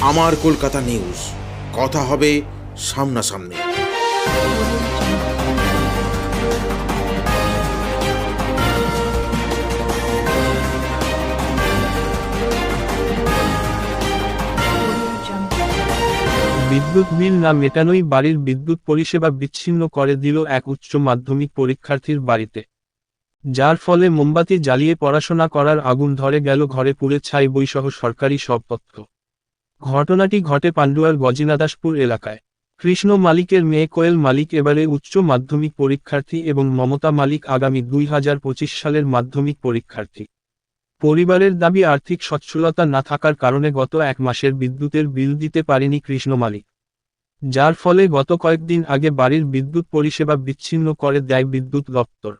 আমার কলকাতা নিউজ। কথা হবে সামনাসামনি। বিদ্যুৎ বিল না মেটানোই বাড়ির বিদ্যুৎ পরিষেবা বিচ্ছিন্ন করে দিল এক উচ্চ মাধ্যমিক পরীক্ষার্থীর বাড়িতে। যার ফলে মোমবাতি জ্বালিয়ে পড়াশোনা করার আগুন ধরে গেল ঘরে পুড়ে ছাই বইসহ সরকারি সব তথ্য। ঘটনাটি ঘটে পান্ডুয়ার গজিনাদাসপুর এলাকায়। কৃষ্ণ মালিকের মেয়ে কোয়েল মালিক এবারে উচ্চ মাধ্যমিক পরীক্ষার্থী এবং মমতা মালিক আগামী দুই হাজার পঁচিশ সালের মাধ্যমিক পরীক্ষার্থী। পরিবারের দাবি আর্থিক সচ্ছলতা না থাকার কারণে গত এক মাসের বিদ্যুতের বিল দিতে পারেনি কৃষ্ণ মালিক। যার ফলে গত কয়েকদিন আগে বাড়ির বিদ্যুৎ পরিষেবা বিচ্ছিন্ন করে দেয় বিদ্যুৎ দপ্তর।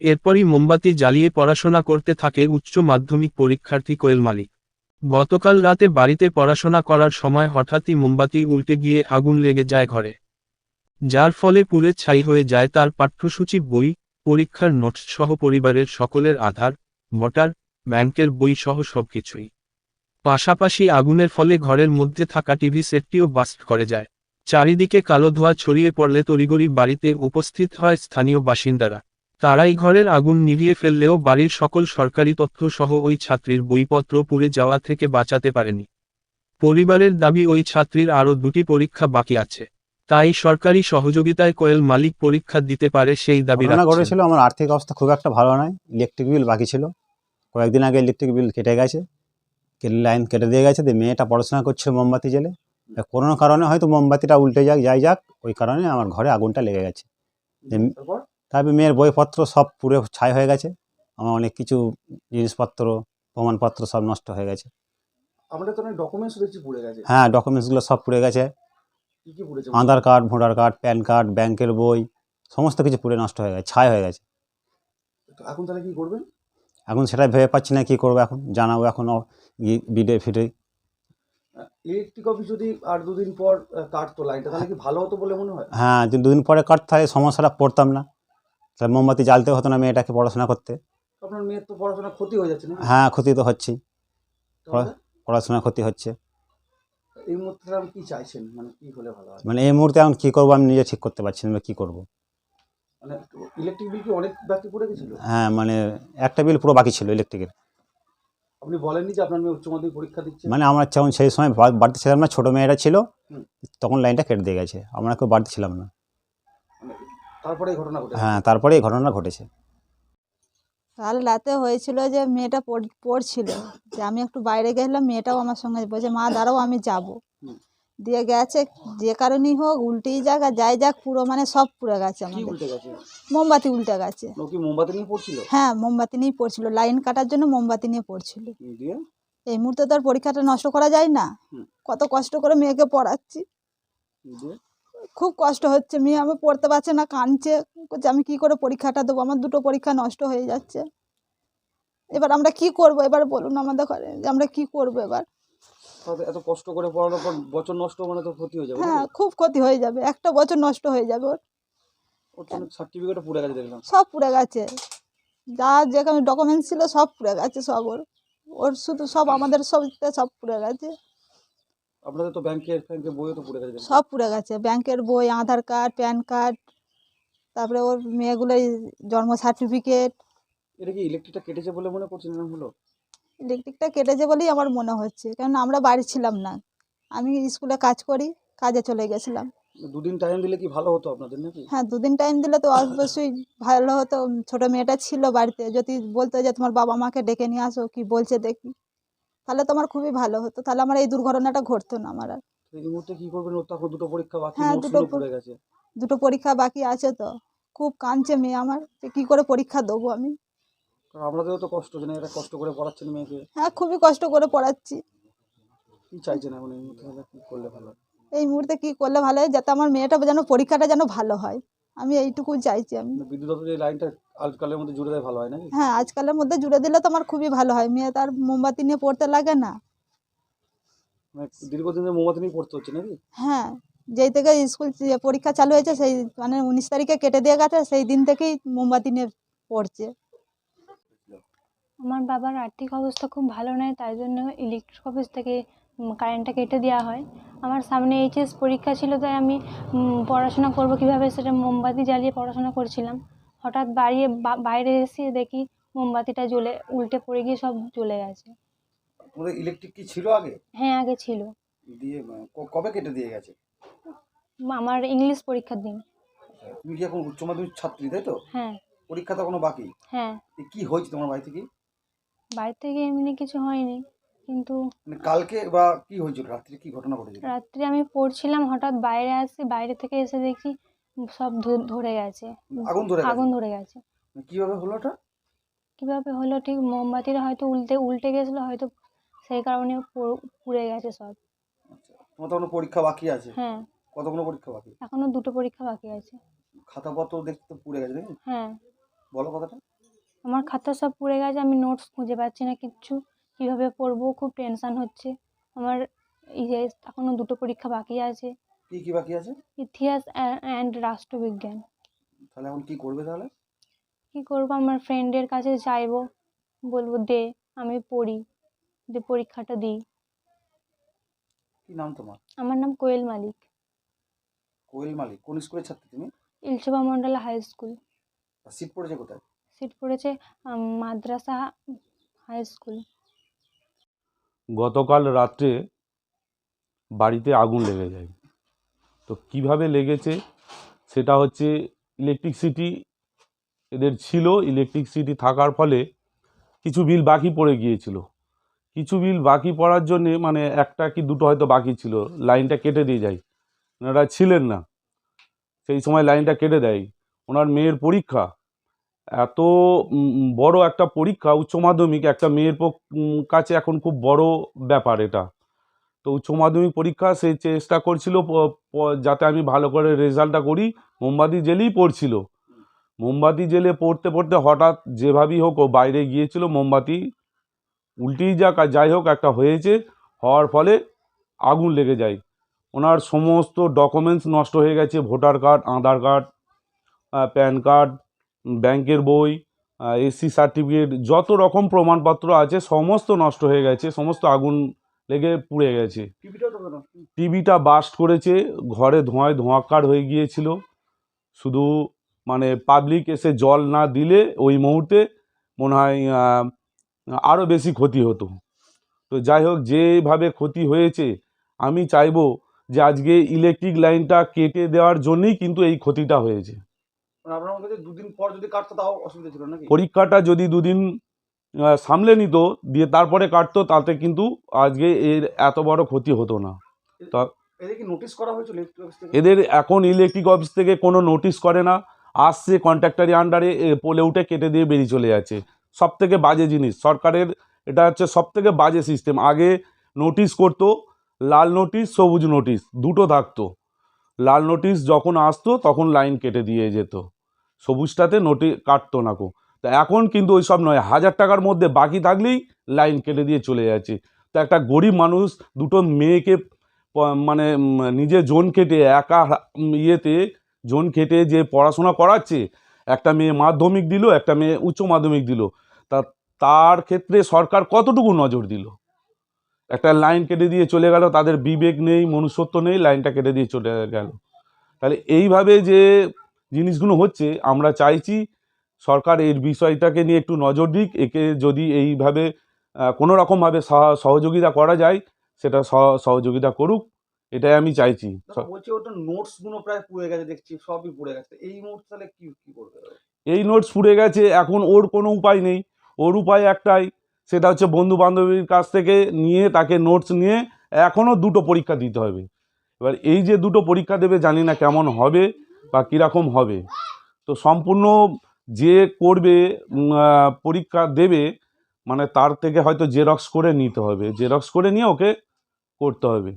এরপরই মোমবাতি জ্বালিয়ে পড়াশোনা করতে থাকে উচ্চ মাধ্যমিক পরীক্ষার্থী কোয়েল মালিক। গতকাল রাতে বাড়িতে পড়াশোনা করার সময় হঠাৎই মোমবাতি উল্টে গিয়ে আগুন লেগে যায় ঘরে। যার ফলে পুড়ে ছাই হয়ে যায় তার পাঠ্যসূচি, বই, পরীক্ষার নোটস সহ পরিবারের সকলের আধার, ভোটার, ব্যাংকের বই সহ সবকিছুই। পাশাপাশি আগুনের ফলে ঘরের মধ্যে থাকা টিভি সেটটিও বাস্ট করে যায়। চারিদিকে কালো ধোঁয়া ছড়িয়ে পড়লে তড়িগড়ি বাড়িতে উপস্থিত হয় স্থানীয় বাসিন্দারা। তারাই ঘরের আগুন নিভিয়ে ফেললেও বাড়ির সকল সরকারি তথ্য সহ ওই ছাত্রীর বইপত্র পুড়ে যাওয়া থেকে বাঁচাতে পারেনি। পরিবারের দাবি ওই ছাত্রীর আরও দুটি পরীক্ষা বাকি আছে। তাই সরকারি সহযোগিতায় কোয়েল মালিক পরীক্ষা দিতে পারে সেই দাবি। ঘটেছিল আমার আর্থিক অবস্থা খুব একটা ভালো নয়। ইলেকট্রিক বিল বাকি ছিল। কয়েকদিন আগে ইলেকট্রিক বিল কেটে গেছে। কেটে লাইন কেটে দিয়ে গেছে। দিয়ে মেয়েটা পড়াশোনা করছে মোমবাতি জেলে কোনো কারণে হয়তো মোমবাতিটা উল্টে যাক যাই যাক ওই কারণে আমার ঘরে আগুনটা লেগে গেছে। তারপরে মেয়ের বইপত্র সব পুরো ছাই হয়ে গেছে। আমার অনেক কিছু জিনিসপত্র প্রমাণপত্র সব নষ্ট হয়ে গেছে। আমাদের তো অনেক ডকুমেন্টস দেখছি পুড়ে গেছে। হ্যাঁ ডকুমেন্টসগুলো সব পুড়ে গেছে। কি কি পুড়েছে Aadhaar card voter card pan card ব্যাংকের বই সমস্ত কিছু পুড়ে নষ্ট হয়ে গেছে ছাই হয়ে গেছে। তো এখন তাহলে কি করবেন? এখন সেটা ভেবে পাচ্ছি না কী করব এখন জানাব এখন বিডে ফিডে। ইলেকট্রিক অফিস যদি আর দুদিন পর কাটতো লাইনটা তাহলে কি ভালো হতো বলে মনে হয়? হ্যাঁ যদি দুদিন পরে কাটতে হয় সমস্যাটা পড়তাম না। তাহলে মোমবাতি জ্বালতে হতো না মেয়েটাকে পড়াশোনা করতে। আপনার মেয়ের তো পড়াশোনা ক্ষতি হয়ে যাচ্ছে না? হ্যাঁ ক্ষতি তো হচ্ছেই। পড়াশোনার ক্ষতি হচ্ছে। এই মুহূর্তে কি চাইছেন? মানে কি হলে ভালো হয়? মানে এই মুহূর্তে এখন কী করব? আমি নিজে ঠিক করতে পারছি না কী করব? মানে ইলেকট্রিক বিল কি অনেক ব্যক্তি পড়ে গেছিল? হ্যাঁ মানে একটা বিল পুরো বাকি ছিল ইলেকট্রিকের আপনি বলেননি যে আপনার মেয়ে উচ্চ মাধ্যমিক পরীক্ষা দিচ্ছে? মানে আমরা যখন সেই সময় বাড়িতে ছিলাম না ছোটো মেয়েটা ছিল তখন লাইনটা কেটে দিয়ে গেছে। আমরা কেউ বাড়িতে ছিলাম না। মানে তারপরে এই ঘটনা ঘটে হ্যাঁ তারপরে এই ঘটনা ঘটেছে। কাল রাতে হয়েছিল যে মেয়েটা পড়- পড়ছিল যে আমি একটু বাইরে গেলাম মেয়েটাও আমার সঙ্গে বলছে মা দাঁড়াও আমি যাব। হুম। দিয়ে গেছে যে কারণেই হোক উল্টেই যাক আর যাই যাক পুরো মানে সব পুড়ে গেছে কি আমাদের। উল্টে গেছে? মোমবাতি উল্টে গেছে। ও কি মোমবাতি নিয়ে পড়ছিল? হ্যাঁ মোমবাতি নিয়ে পড়ছিল লাইন কাটার জন্য মোমবাতি নিয়ে পড়ছিল। দিয়ে? এই মুহূর্তে তো আর পরীক্ষাটা নষ্ট করা যায় না। হুম। কত কষ্ট করে মেয়েকে পড়াচ্ছি। দিয়ে? খুব কষ্ট হচ্ছে মেয়ে আমি পড়তে পারছে না কাঁদছে। যে আমি কি করে পরীক্ষাটা দেবো? আমার দুটো পরীক্ষা নষ্ট হয়ে যাচ্ছে। এবার আমরা কি করব? এবার বলুন আমাদের ঘরে যে আমরা কি করব এবার? এত কষ্ট করে পড়ানোর পর বছর নষ্ট মানে তো ক্ষতি হয়ে যাবে হ্যাঁ খুব ক্ষতি হয়ে যাবে। একটা বছর নষ্ট হয়ে যাবে ওর। তো পুড়ে গেছে দেখলাম। সব পুড়ে গেছে। যা যেখানে ডকুমেন্টস ছিল সব পুড়ে গেছে সব ওর। ওর শুধু সব আমাদের সব সব পুড়ে গেছে। আপনাদের তো ব্যাংকের ব্যাংকের বইও তো পুড়ে গেছে। সব পুড়ে গেছে। ব্যাংকের বই আধার কার্ড প্যান কার্ড তারপরে ওর মেয়েগুলোর জন্ম সার্টিফিকেট এটা কি ইলেকট্রিকটা কেটেছে বলে মনে করছেন এরকম হলো? ইলেকট্রিকটা কেটেছে বলেই আমার মনে হচ্ছে। কারণ আমরা বাড়ি ছিলাম না। আমি স্কুলে কাজ করি কাজে চলে গেছিলাম। দুদিন টাইম দিলে কি ভালো হতো আপনাদের নাকি? হ্যাঁ দুদিন টাইম দিলে তো অবশ্যই ভালো হতো। ছোটো মেয়েটা ছিল বাড়িতে। যদি বলতো যে তোমার বাবা মাকে ডেকে নিয়ে আসো কি বলছে দেখি। তাহলে তো আমার খুবই ভালো হতো। তাহলে আমার এই দুর্ঘটনাটা ঘটতো না আমার আর। এই মুহূর্তে কি করবেন? দুটো পরীক্ষা বাকি হ্যাঁ, দুটো পুড়ে গেছে। দুটো পরীক্ষা বাকি আছে তো। খুব কাঁদছে মেয়ে আমার যে কী করে পরীক্ষা দেবো আমি? আপনাদেরও তো কষ্ট যে না এটা কষ্ট করে পড়াচ্ছেন মেয়েকে। হ্যাঁ খুবই কষ্ট করে পড়াচ্ছি। কি চাইছেন এখন এই মুহূর্তে? কি করলে ভালো? এই মুহূর্তে কী করলে ভালো হয়? যাতে আমার মেয়েটা যেন পরীক্ষাটা যেন ভালো হয়। আমি এইটুকু চাইছি আমি। বিদ্যুৎ লাইনটা আজকালের মধ্যে জুড়ে দেয় ভালো হয় নাকি? হ্যাঁ আজকালের মধ্যে জুড়ে দিলে তো আমার খুবই ভালো হয়। মেয়ে তার মোমবাতি নিয়ে পড়তে লাগে না। মানে দীর্ঘদিন ধরে মোমবাতি নিয়ে পড়তে হচ্ছে নাকি? হ্যাঁ যেই থেকে স্কুল যে পরীক্ষা চালু হয়েছে সেই মানে উনিশ তারিখে কেটে দিয়ে গেছে সেই দিন থেকেই মোমবাতি নিয়ে পড়ছে। আমার বাবার আর্থিক অবস্থা খুব ভালো নয় তাই জন্য ইলেকট্রিক অফিস থেকে কারেন্টটা কেটে দেওয়া হয়। আমার সামনে এইচএস পরীক্ষা ছিল তাই আমি পড়াশোনা করব কীভাবে সেটা মোমবাতি জ্বালিয়ে পড়াশোনা করছিলাম। হঠাৎ বাড়িয়ে বাইরে এসে দেখি মোমবাতিটা জ্বলে উল্টে পড়ে গিয়ে সব জ্বলে গেছে। ইলেকট্রিক কি ছিল আগে? হ্যাঁ আগে ছিল। দিয়ে ক- কবে কেটে দিয়ে গেছে? আমার ইংলিশ পরীক্ষার দিন। তুমি কি এখন উচ্চ মাধ্যমিক ছাত্রী তাই তো? হ্যাঁ। পরীক্ষা তো কোনো বাকি। হ্যাঁ। এ কি হয়েছে তোমার বাড়ি থেকে বাড়ি থেকে এমনি কিছু হয়নি কিন্তু মানে কালকে বা কি হয়েছিল? রাত্রে কি ঘটনা ঘটেছিল? রাত্রে আমি পড়ছিলাম হঠাৎ বাইরে আসি বাইরে থেকে এসে দেখি সব ধ- ধরে গেছে। আগুন ধরে গেছে? আগুন ধরে গেছে। মানে কীভাবে হলো ওটা? কীভাবে হলো? ঠিক মোমবাতিটা হয়তো উল্টে উল্টে গেছিল হয়তো সেই কারণে পুরো- পুড়ে গেছে সব। আচ্ছা তোমার তো পরীক্ষা বাকি আছে? হ্যাঁ। কতগুলো পরীক্ষা বাকি? এখনও দুটো পরীক্ষা বাকি আছে। খাতাপত্র দেখতে তো পুড়ে গেছে নাকি? হ্যাঁ। বলো কথাটা। আমার খাতা সব পুড়ে গেছে আমি নোটস খুঁজে পাচ্ছি না কিচ্ছু। কীভাবে পড়ব? খুব টেনশন হচ্ছে। আমার এখনও দুটো পরীক্ষা বাকি আছে। কি কি বাকি আছে? ইতিহাস অ্যান্ড রাষ্ট্রবিজ্ঞান। তাহলে এখন কি করবে তাহলে? কী করব? আমার ফ্রেন্ডের কাছে চাইব বলব দে আমি পড়ি। দে পরীক্ষাটা দিই। কি নাম তোমার? আমার নাম কোয়েল মালিক। কোয়েল মালিক কোন স্কুলের ছাত্রী তুমি? Ilshoba Mandala high school. Seat পড়েছে কোথায়? সিট পড়েছে মাদ্রাসা হাই স্কুল। গতকাল রাত্রে বাড়িতে আগুন লেগে যায়। তো কীভাবে লেগেছে? সেটা হচ্ছে ইলেকট্রিসিটি এদের ছিল ইলেকট্রিসিটি থাকার ফলে কিছু বিল বাকি পড়ে গিয়েছিল। কিছু বিল বাকি পড়ার জন্যে মানে একটা কি দুটো হয়তো বাকি ছিল, লাইনটা কেটে দিয়ে যায়। ওনারা ছিলেন না। সেই সময় লাইনটা কেটে দেয়। ওনার মেয়ের পরীক্ষা। এত বড় একটা পরীক্ষা, উচ্চ মাধ্যমিক, একটা মেয়ের কাছে এখন খুব বড় ব্যাপার এটা। তো উচ্চ মাধ্যমিক পরীক্ষা সে চেষ্টা করছিল যাতে আমি ভালো করে রেজাল্টটা করি। মোমবাতি জেলেই পড়ছিল। মোমবাতি জেলে পড়তে পড়তে হঠাৎ যেভাবেই হোক ও বাইরে গিয়েছিল মোমবাতি। উল্টেই যাক আর যাই হোক একটা হয়েছে, হওয়ার ফলে আগুন লেগে যায়। ওনার সমস্ত ডকুমেন্টস নষ্ট হয়ে গেছে, voter card, Aadhaar card pan card, ব্যাংকের বই এসসি সার্টিফিকেট, যত রকম প্রমাণপত্র আছে, সমস্ত নষ্ট হয়ে গেছে, সমস্ত আগুন লেগে পুড়ে গেছে। টিভিটা বাস্ট করেছে ঘরে ধোঁয়ায় ধোঁয়াকার হয়ে গিয়েছিল। শুধু মানে পাবলিক এসে জল না দিলে ওই মুহূর্তে মনে হয় আরও বেশি ক্ষতি হতো। তো যাই হোক যেভাবে ক্ষতি হয়েছে আমি চাইব যে আজকে ইলেকট্রিক লাইনটা কেটে দেওয়ার জন্যই কিন্তু এই ক্ষতিটা হয়েছে। মানে আপনার কাছে দুদিন পর যদি কাটতো তাও অসুবিধা ছিল নাকি? পরীক্ষাটা যদি দুদিন সামলে নিত দিয়ে তারপরে কাটতো তাতে কিন্তু আজকে এর এত বড় ক্ষতি হতো না। এদের এখন ইলেকট্রিক অফিস থেকে কোনো নোটিশ করে না। আসছে কন্ট্রাক্টারি আন্ডারে পোলে উঠে কেটে দিয়ে বেরিয়ে চলে যাচ্ছে। সব থেকে বাজে জিনিস সরকারের এটা হচ্ছে সব থেকে বাজে সিস্টেম আগে নোটিশ করতো লাল নোটিশ সবুজ নোটিশ দুটো থাকতো। লাল নোটিশ যখন আসতো তখন লাইন কেটে দিয়ে যেত। সবুজটাতে নোটি কাটতো না কো তা এখন কিন্তু ওই সব নয়, হাজার টাকার মধ্যে বাকি থাকলেই লাইন কেটে দিয়ে চলে যাচ্ছে। তো একটা গরিব মানুষ দুটো মেয়েকে মানে নিজে জোন কেটে একা ইয়েতে জোন কেটে যে পড়াশোনা করাচ্ছে, একটা মেয়ে মাধ্যমিক দিল, একটা মেয়ে উচ্চ মাধ্যমিক দিল। তা তার ক্ষেত্রে সরকার কতটুকু নজর দিল? একটা লাইন কেটে দিয়ে চলে গেল, তাদের বিবেক নেই, মনুষ্যত্ব নেই, লাইনটা কেটে দিয়ে চলে গেল। তাহলে এইভাবে যে জিনিসগুলো হচ্ছে, আমরা চাইছি সরকার এর বিষয়টাকে নিয়ে একটু নজর দিক। একে যদি এইভাবে কোনো রকমভাবে সহযোগিতা করা যায় সেটা সহ- সহযোগিতা করুক এটাই আমি চাইছি। বলছি ওটা নোটসগুলো প্রায় পুড়ে গেছে দেখছি সবই পুড়ে গেছে। এই মুহূর্তে তাহলে কি কি করবে? এই নোটস পুড়ে গেছে এখন ওর কোনো উপায় নেই। ওর উপায় একটাই সেটা হচ্ছে বন্ধু বান্ধবীর কাছ থেকে নিয়ে তাকে নোটস নিয়ে এখনও দুটো পরীক্ষা দিতে হবে। এবার এই যে দুটো পরীক্ষা দেবে জানি না কেমন হবে বা কীরকম হবে। তো সম্পূর্ণ যে করবে পরীক্ষা দেবে মানে তার থেকে হয়তো জেরক্স করে নিতে হবে। জেরক্স করে নিয়ে ওকে করতে হবে।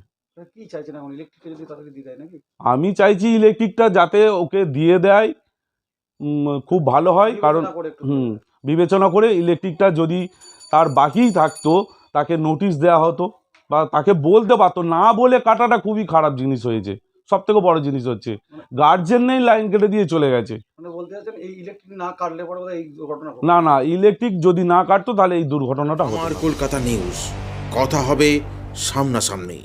দিয়ে দেয় আমি চাইছি ইলেকট্রিকটা যাতে ওকে দিয়ে দেয়। খুব ভালো হয় কারণ হুম বিবেচনা করে ইলেকট্রিকটা যদি তার বাকিই থাকতো তাকে নোটিশ দেওয়া হতো বা তাকে বলতে পারতো না বলে কাটাটা খুবই খারাপ জিনিস হয়েছে। সব থেকে বড় জিনিস হচ্ছে। গার্জেন নেই লাইন কেটে দিয়ে চলে গেছে। মানে বলতে চাচ্ছেন এই ইলেকট্রিক না। না না ইলেকট্রিক যদি না কাটতো তাহলে এই দুর্ঘটনাটা আমার কলকাতা নিউজ কথা হবে সামনাসামনি।